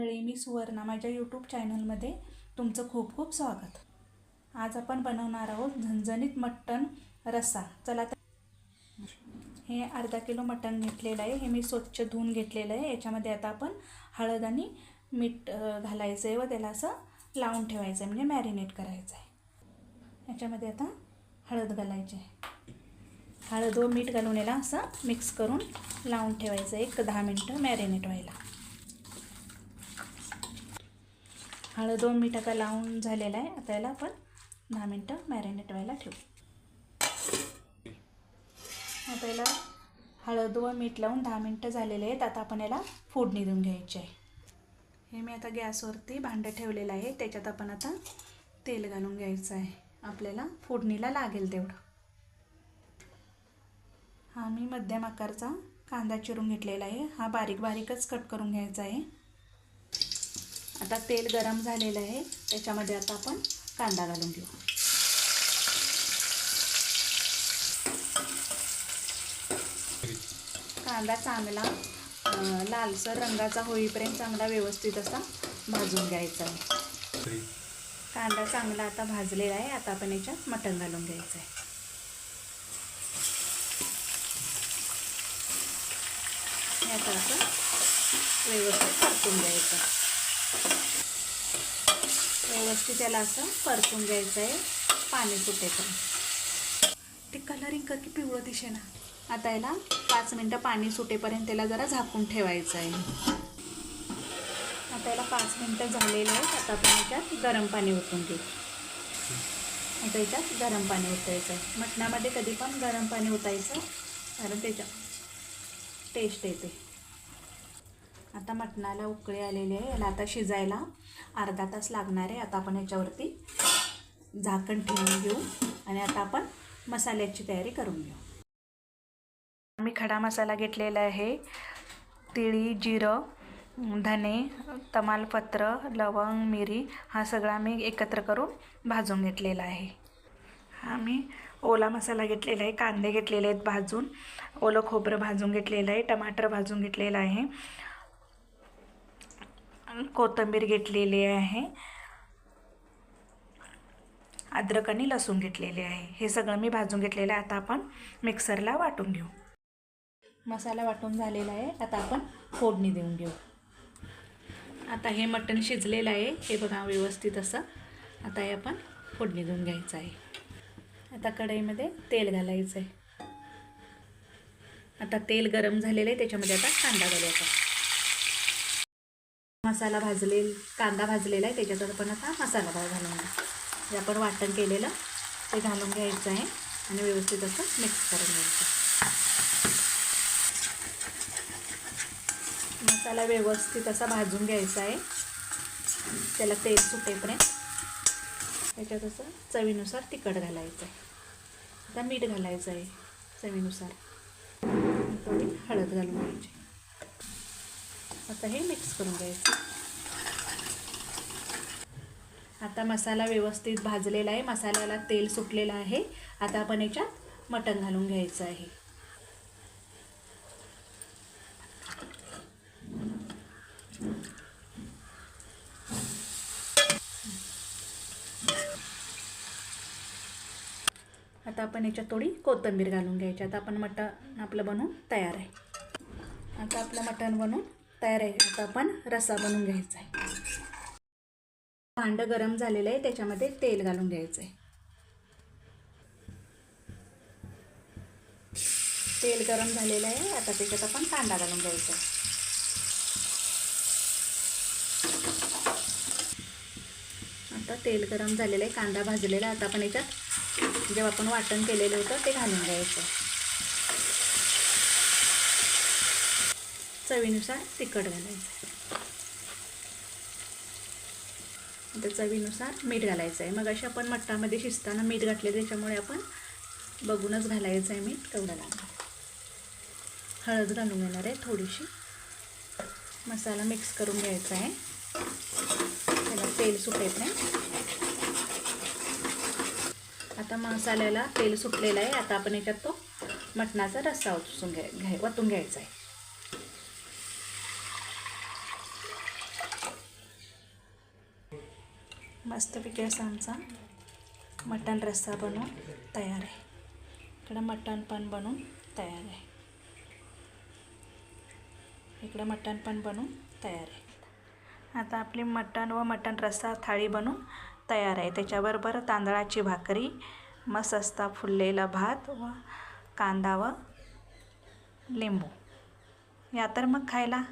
मी सुवर्णा माझ्या यूट्यूब चॅनलमध्ये तुमचं खूप खूप स्वागत. आज आपण बनवणार आहोत झणझणीत मटण रस्सा. चला तर हे अर्धा किलो मटण घेतलेलं आहे. हे मी स्वच्छ धुवून घेतलेलं आहे. याच्यामध्ये आता आपण हळद आणि मीठ घालायचं आहे व त्याला असं लावून ठेवायचं आहे म्हणजे मॅरिनेट करायचं आहे याच्यामध्ये आता हळद घालायची आहे. हळद व मीठ घालून याला असं मिक्स करून लावून ठेवायचं एक दहा मिनटं मॅरिनेट व्हायला. हळद दोन मीठ आता लावून झालेला आहे. आता याला आपण दहा मिनटं मॅरिनेट व्हायला ठेवू. आता याला हळद व मीठ लावून दहा मिनटं झालेले आहेत. आता आपण याला फोडणी देऊन घ्यायची आहे. हे मी आता गॅसवरती भांडं ठेवलेलं आहे. त्याच्यात आपण आता तेल घालून घ्यायचं आहे. आपल्याला फोडणीला लागेल तेवढं. हा मी मध्यम आकारचा कांदा चिरून घेतलेला आहे. हा बारीक बारीकच कट करून घ्यायचा आहे. आता तेल गरम झालेलं आहे. त्याच्यामध्ये आता आपण कांदा घालून घेऊ. कांदा चांगला लालसर रंगाचा होईपर्यंत चांगला व्यवस्थित असा भाजून घ्यायचा आहे. कांदा चांगला आता भाजलेला आहे. आता आपण याच्यात मटण घालून घ्यायचं आहे. याचा असं व्यवस्थित परतून घ्यायचं व्यवस्थित त्याला असं परतून घ्यायचं आहे पाणी सुटेपर्यंत ते कलरिंग कर की पिवळं दिशे ना आता याला पाच मिनटं पाणी सुटेपर्यंत त्याला जरा झाकून ठेवायचं आहे. आता याला पाच मिनटं झालेलं आहेत आता आपण याच्यात गरम पाणी ओतून घेऊ. आता याच्यात गरम पाणी ओतायचं आहे. मटणामध्ये कधी पण गरम पाणी ओतायचं कारण त्याच्या टेस्ट येते. आता मटणाला उकळी आलेली आहे. याला आता शिजायला अर्धा तास लागणार आहे. आता आपण याच्यावरती झाकण ठेवून घेऊ आणि आता आपण मसाल्याची तयारी करून घेऊ. आम्ही खडा मसाला घेतलेला आहे. तिळी जिरं धने तमालपत्र लवंग मिरी हा सगळा मी एकत्र करून भाजून घेतलेला आहे. आम्ही ओला मसाला घेतलेला आहे. कांदे घेतलेले आहेत भाजून. ओलं खोबरं भाजून घेतलेलं आहे. टमाटर भाजून घेतलेलं आहे. कोथिंबीर घेतलेली आहे. अद्रक आणि लसूण घेतलेले आहे. हे सगळं मी भाजून घेतलेलं आहे. आता आपण मिक्सरला वाटून घेऊ. मसाला वाटून झालेला आहे. आता आपण फोडणी देऊन घेऊ. आता हे मटण शिजलेलं आहे. हे बघा व्यवस्थित असं. आता हे आपण फोडणी देऊन घ्यायचं आहे. आता कढईमध्ये तेल घालायचं आहे. आता तेल गरम झालेलं आहे. त्याच्यामध्ये आता कांदा घालायचा मसाला भाजले कांदा भाजलेला आहे त्याच्यात आपण आता मसाला भाव घालून जे आपण वाटण केलेलं ते घालून घ्यायचं आहे आणि व्यवस्थित असं मिक्स करून घ्यायचं मसाला व्यवस्थित असा भाजून घ्यायचा आहे. त्याला तेल सुटेपर्यंत त्याच्यात असं चवीनुसार तिखट घालायचं आहे. आता मीठ घालायचं आहे चवीनुसार थोडी हळद घालून घ्यायची असं हे मिक्स करून घ्यायचं. आता मसाला व्यवस्थित भाजलेला आहे. मसाल्याला तेल सुटलेलं आहे. आता आपण याच्यात मटण घालून घ्यायचं आहे. आता आपण याच्यात थोडी कोथिंबीर घालून घ्यायची. आता आपण मटण आपलं बनवून तयार आहे. आता आपलं मटण बनवून तयार आहे. आता आपण रस्सा बनवून घ्यायचा आहे. भांडं गरम झालेलं आहे त्याच्यामध्ये तेल घालून घ्यायचं आहे. तेल गरम झालेलं आहे. आता त्याच्यात आपण कांदा घालून घ्यायचा आहे. आता तेल गरम झालेलं आहे कांदा भाजलेला आता आपण याच्यात जेव्हा आपण वाटण केलेलं होतं ते घालून घ्यायचं चवीनुसार तिखट घालायचं. आता चवीनुसार मीठ घालायचं आहे मग अशा आपण मठामध्ये शिजताना मीठ घातले त्याच्यामुळे आपण बघूनच घालायचं आहे मीठ तेवढं लागणार हळद घालून घेणार आहे थोडीशी. मसाला मिक्स करून घ्यायचा आहे. त्याला तेल सुटेपर्यंत आता मसाल्याला तेल सुटलेलं आहे. आता आपण याच्यात तो मटणाचा रस्सा ओतून घ्या घ्याय ओतून घ्यायचा आहे. मस्तपैकी असा आमचा मटण रस्सा बनवून तयार आहे. इकडं मटण पण बनवून तयार आहे. इकडं मटण पण बनवून तयार आहे. आता आपली मटण व मटण रस्सा थाळी बनवून तयार आहे. त्याच्याबरोबर तांदळाची भाकरी मस्त असता फुललेला भात व कांदा व लिंबू. या तर मग खायला.